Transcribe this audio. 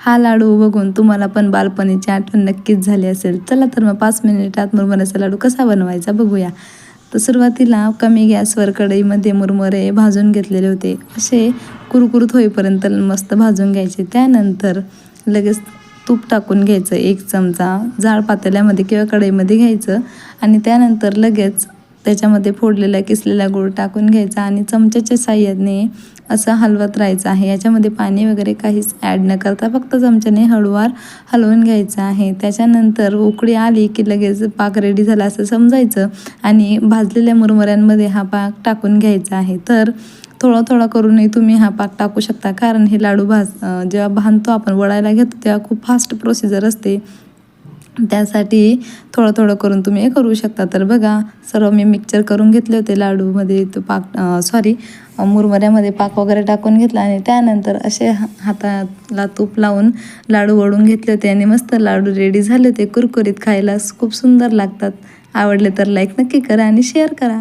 हा लाडू बघून तुम्हाला पण बालपणीची आठवण नक्कीच झाली असेल. चला तर मग पाच मिनिटात मुरमऱ्याचा लाडू कसा बनवायचा बघूया. तर सुरुवातीला कमी गॅसवर कढईमध्ये मुरमुरे भाजून घेतलेले होते. असे कुरकुरीत होईपर्यंत मस्त भाजून घ्यायचे. त्यानंतर लगेच तूप टाकून घ्यायचं. एक चमचा जाड पातेल्यामध्ये किंवा कढईमध्ये घ्यायचं. आणि त्यानंतर लगेच त्याच्यामध्ये फोडलेला किसलेला गूळ टाकून घ्यायचा आणि चमच्याच्या साह्याने असं हलवत राहायचं आहे. याच्यामध्ये पाणी वगैरे काहीच ॲड न करता फक्त चमच्याने हळूवार हलवून घ्यायचं आहे. त्याच्यानंतर उकळी आली की लगेच पाक रेडी झाला असं समजायचं आणि भाजलेल्या मुरमुऱ्यांमध्ये हा पाक टाकून घ्यायचा आहे. तर थोडा थोडा करूनही तुम्ही हा पाक टाकू शकता. कारण हे लाडू भाज जेव्हा बांधतो आपण वळायला घेतो तेव्हा खूप फास्ट प्रोसिजर असते. त्यासाठी थोडं थोडं करून तुम्ही हे करू शकता. तर बघा सर्व मी मिक्सचर करून घेतले होते लाडूमध्ये तो पाक सॉरी मुरमऱ्यामध्ये पाक वगैरे टाकून घेतला आणि त्यानंतर असे हाताला तूप लावून लाडू वळून घेतले होते आणि मस्त लाडू रेडी झाले होते. कुरकुरीत खायला खूप सुंदर लागतात. आवडले तर लाईक नक्की करा आणि शेअर करा.